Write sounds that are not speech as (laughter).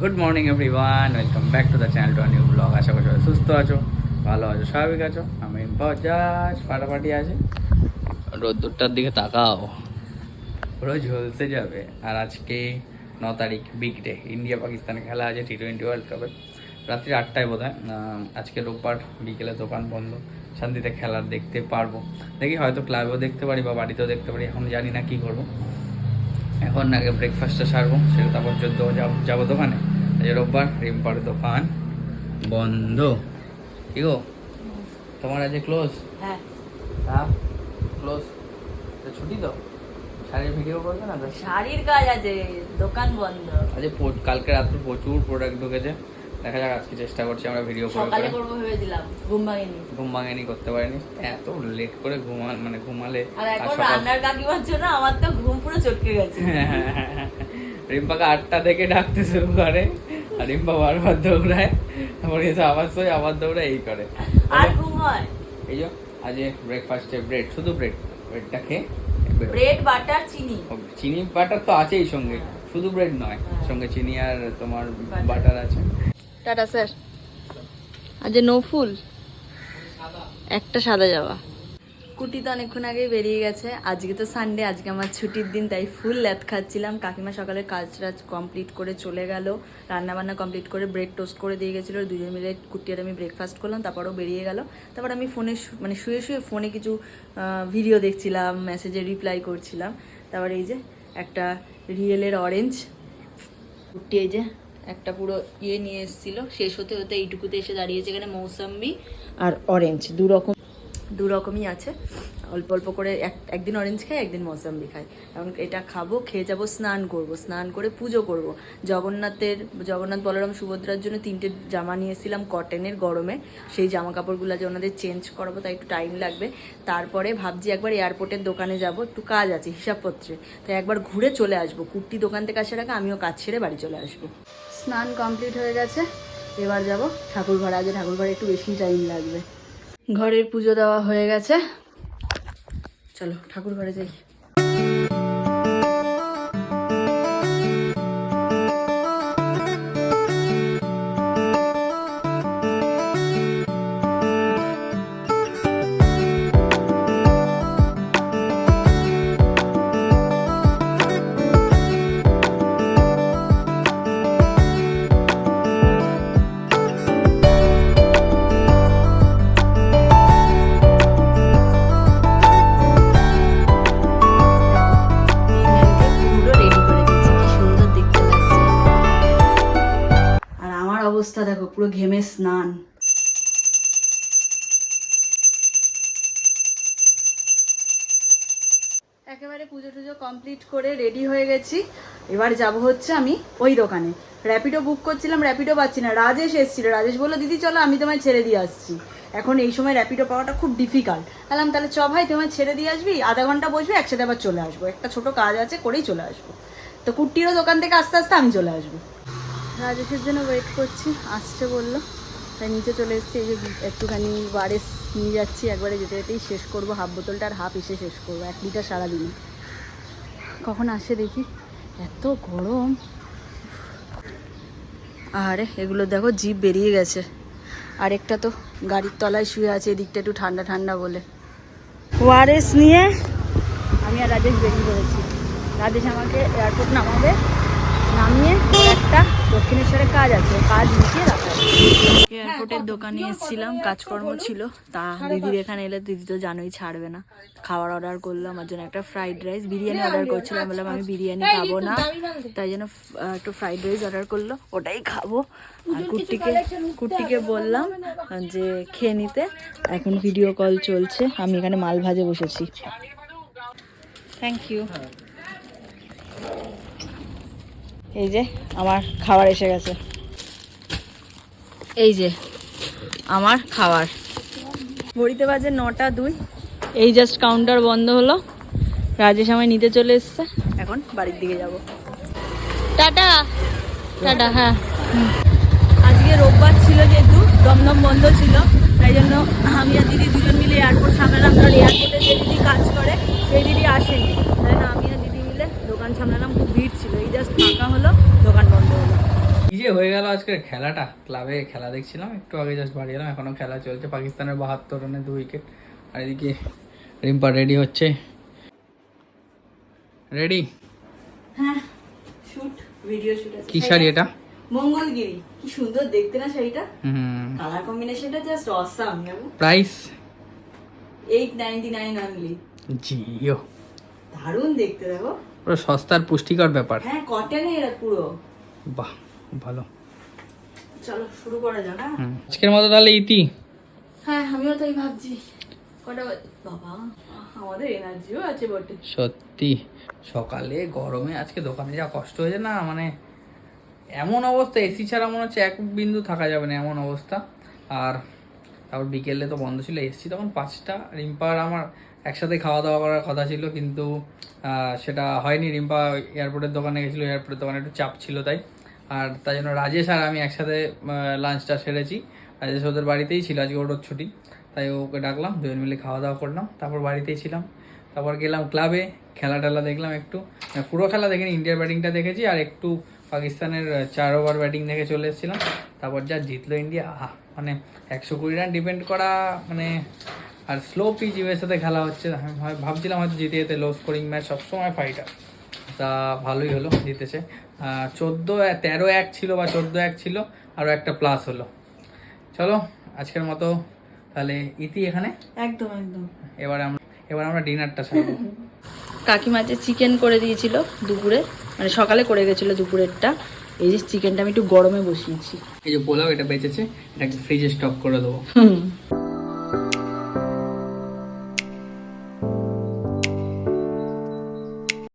Good morning everyone welcome back to the channel to new blog আশা করি সবাই সুস্থ আছো, ভালো আছো, স্বাভাবিক আছো। আমি বজাজ, ফাটাফাটি আছে। রোদ্দুরটার দিকে তাকাও। পুরো ঝলসে যাবে। আর আজকে ন তারিখ বিগ ডে ইন্ডিয়া পাকিস্তানে খেলা আছে টি টোয়েন্টি ওয়ার্ল্ড কাপে রাত্রি আটটায় বোধ আজকে রোববার বিকেলে দোকান বন্ধ। শান্তিতে খেলার দেখতে পারব। দেখি হয়তো ক্লাবেও দেখতে পারি বা বাড়িতেও দেখতে পারি। এখন জানি না কী করব। এখন আগে ব্রেকফাস্টটা সারবো সেটা তারপর চোদ্দ যাব- দোকানে। আজ রোববার রিম্পার দোকান বন্ধ। কি গো? তোমার আজ ক্লোজ হ্যাঁ। হ্যাঁ? ক্লোজ ছুটি তো? শাড়ির ভিডিও করবে না শাড়ির কাজ আছে দোকান বন্ধ। আজ কালকে রাত্রে প্রচুর প্রোডাক্ট ঢুকেছে। দেখা যাক আজকে চেষ্টা করছি আমরা ভিডিও করে সকালে করে। করব ভেবেছিলাম ঘুম ভাঙেনি। ঘুম ভাঙেনি করতে পারিনি। এত লেট করে ঘুমা মানে ঘুমালে আর এখন রান্নার কাকিমার জন্য আমার তো ঘুম পুরো চটকে গেছে। (laughs) রিম্পাকে আটটা থেকে ডাকতে শুরু করে আর রিম্পা বারবার দৌড়ায়। তারপর এসে আবার শোয় আবার দৌড়ায় এই করে। আর ঘুম হয়? এই যে আজ ব্রেকফাস্টে ব্রেড শুধু ব্রেড ব্রেডটা খেয়ে ব্রেড বাটার চিনি। চিনি বাটার তো আছেই সঙ্গে শুধু ব্রেড নয় হ্যাঁ। সঙ্গে চিনি আর তোমার বাটার আছে। Tata, sir. আজ নো ফুল, একটা সাদা যাওয়া। কুটি তো অনেকক্ষণ আগে বেরিয়ে গেছে। আজকে তো সানডে আজকে আমার ছুটির দিন, তাই ফুল ল্যাথ খাচ্ছিলাম। কাকিমা সকালে কাজ টাজ কমপ্লিট করে চলে গেল। রান্না বান্না কমপ্লিট করে ব্রেড টোস্ট করে দিয়ে গেছিল। দুজন মিলে কুটি আর আমি ব্রেকফাস্ট করলাম, তারপরও বেরিয়ে গেল। তারপর আমি ফোনে মানে শুয়ে শুয়ে ফোনে কিছু ভিডিও দেখছিলাম মেসেজে রিপ্লাই করছিলাম। তারপর এই যে একটা রিয়েলের অরেঞ্জ কুটি এই যে একটা পুরো ইয়ে নিয়ে এসেছিল। শেষ হতে হতে এইটুকুতে এসে দাঁড়িয়েছে এখানে মৌসাম্বি আর অরেঞ্জ দু রকম দু রকমই আছে। অল্প অল্প করে এক, একদিন অরেঞ্জ খাই, একদিন মৌসাম্বি খাই। এখন এটা খাব, খেয়ে যাব, স্নান করব, স্নান করে পুজো করব। জগন্নাথের, জগন্নাথ বলরাম সুভদ্রার জন্য তিনটে জামা নিয়ে এসেছিলাম কটনের গরমে। সেই জামা কাপড়গুলো যে ওনাদের চেঞ্জ করাবো, তাই একটু টাইম লাগবে। তারপরে ভাবছি একবার এয়ারপোর্টের দোকানে যাব, একটু কাজ আছে, হিসাবপত্রে। তাই একবার ঘুরে চলে আসব। কুর্তি দোকান থেকে আসার আগে আমিও কাজ ছেড়ে বাড়ি চলে আসব। স্নান কমপ্লিট হয়ে গেছে, এবার যাব ঠাকুর ঘরে আগে ঠাকুর ঘরে একটু বেশি টাইম লাগবে। ঘরের পুজো দেওয়া হয়ে গেছে। চলো ঠাকুর ঘরে যাই। পুরো ঘেমে স্নান। একেবারে পুজো টুজো কমপ্লিট করে রেডি হয়ে গেছি। এবার যাব হচ্ছে আমি ওই দোকানে। র্যাপিডো বুক করছিলাম র্যাপিডো পাচ্ছি না। রাজেশ এসেছিল। রাজেশ বলল, দিদি, চলো, আমি তোমায় ছেড়ে দিয়ে আসছি। এখন এই সময় র্যাপিডো পাওয়াটা খুব ডিফিকাল্ট বললাম, তাহলে চ ভাই, তোমায় ছেড়ে দিয়ে আসবি? আধা ঘণ্টা বসবি, একসাথে আবার চলে আসব। একটা ছোট কাজ আছে, করেই চলে আসব। তো কুট্টিরও দোকান থেকে আস্তে আস্তে আমি চলে আসব। রাজেশের জন্য ওয়েট করছি, আসছে বলল। তাই নিচে চলে এসেছি, এই যে একটুখানি বারে নিয়ে যাচ্ছি, একবারে যেতে যেতেই শেষ করব হাফ বোতলটা আর হাফ এসে শেষ করব, এক লিটার সারাদিনে কখন আসে দেখি? এত গরম। আরে, এগুলো দেখো জিপ বেরিয়ে গেছে। আরেকটা তো গাড়ির তলায় শুয়ে আছে, এদিকটা একটু ঠান্ডা ঠান্ডা বলে। ওয়ারেস নিয়ে? আমি আর রাজেশ বেরিয়ে পড়েছি। রাজেশ আমাকে এয়ারপোর্ট নামাবে নামিয়ে একটা দক্ষিণেশ্বরে কাজ আছে কাজ মিটিয়ে রাখা এয়ারপোর্টের দোকানে এসেছিলাম কাজকর্ম ছিল। তা দিদির এখানে এলে দিদি তো জানোই ছাড়বে না। খাবার অর্ডার করলাম আমার জন্য একটা ফ্রাইড রাইস বিরিয়ানি অর্ডার করছিলাম বললাম আমি বিরিয়ানি খাব না। তাই জন্য একটু ফ্রাইড রাইস অর্ডার করল ওটাই খাব। আর কুর্তিকে কুর্তিকে বললাম যে খেয়ে নিতে এখন ভিডিও কল চলছে আমি এখানে মাল ভাজে বসেছি। থ্যাংক ইউ এই যে আমার খাবার এসে গেছে। এই যে আমার খাবার। ঘড়িতে বাজে নটা দুই। এই জাস্ট কাউন্টার বন্ধ হলো। রাজেশ আমায় নিতে চলে এসছে। এখন বাড়ির দিকে যাব। টাটা। টাটা হ্যাঁ। আজকে রোববার ছিল যেহেতু দমদম বন্ধ ছিল। তাই জন্য আমি আর দিদি দুজন মিলে এয়ারপোর্ট সামলালাম কারণ এয়ারপোর্টে যে দিদি কাজ করে সেই দিদি আসেনি। তাই না আমি আর দোকান সামলালাম খুব ভিড় ছিল। এই জাস্ট ফাঁকা হলো দোকান বন্ধ হলো। কি যে হয়ে গেল আজকের খেলাটা? ক্লাবে খেলা দেখছিলাম একটু আগে জাস্ট বাড়ি এলাম এখনও খেলা চলছে। পাকিস্তানের বাহাত্তর রানে দু উইকেট আর এদিকে রিম্পা রেডি হচ্ছে। রেডি হ্যাঁ শুট ভিডিও শুট আছে। কি শাড়ি এটা? মঙ্গলগিরি। কি সুন্দর দেখতে না শাড়িটা? হুম। কালার কম্বিনেশনটা just awesome price eight ninety nine only Jio. দারুণ দেখতে দেখো। পুরো সস্তার পুষ্টিকর ব্যাপার। হ্যাঁ কটনে এরা পুরো। বাহ ভালো। চলো শুরু করা যাক হ্যাঁ? আজকের মতো তাহলে ইতি। হ্যাঁ আমিও তাই ভাবছি। কটা বাবা আমাদের এনার্জিও আছে বটে। সত্যি সকালে গরমে আজকে দোকানে যা কষ্ট হয়েছে না মানে এমন অবস্থা এসি ছাড়া মনে হচ্ছে এক বিন্দু থাকা যাবে না এমন অবস্থা। আর তারপর বিকেলে তো বন্ধ ছিল এসছি তখন পাঁচটা রিম্পার আমার একসাথে খাওয়া দাওয়া করার কথা ছিল, কিন্তু সেটা হয়নি। রিম্পা এয়ারপোর্টের দোকানে গেছিল এয়ারপোর্টের দোকানে একটু চাপ ছিল তাই। আর তাই জন্য রাজেশ আর আমি একসাথে লাঞ্চটা সেরেছি। রাজেশ ওদের বাড়িতেই ছিল, আজকে ওর ছুটি। তাই ওকে ডাকলাম, দুজন মিলে খাওয়া দাওয়া করলাম, তারপর বাড়িতেই ছিলাম। তারপর গেলাম ক্লাবে খেলা টেলা দেখলাম একটু। মানে পুরো খেলা দেখিনি ইন্ডিয়ার ব্যাটিংটা দেখেছি আর একটু পাকিস্তানের চার ওভার ব্যাটিং দেখে চলে এসেছিলাম। তারপর যা জিতলো ইন্ডিয়া আহা! মানে একশো কুড়ি রান ডিপেন্ড করা মানে আর স্লো পিচ ইউএস সাথে খেলা হচ্ছে আমি ভাব- ভাবছিলাম হয়তো জিতে যেতে লো স্কোরিং ম্যাচ সবসময় ফাইটার তা ভালোই হলো জিতেছে। চোদ্দ তেরো এক ছিল বা চোদ্দ এক ছিল আরও একটা প্লাস হলো। চলো আজকের মতো তাহলে ইতি এখানে। একদম একদম। এবার আমরা এবার আমরা ডিনারটা সারবো। (laughs) কাকিমা যে চিকেন করে দিয়েছিল দুপুরে মানে সকালে করে গেছিল দুপুরেরটা এই যে চিকেনটা আমি একটু গরমে বসিয়েছি। এই যে পোলাও এটা বেঁচেছে এটাকে ফ্রিজে স্টক করে দেবো। হুম।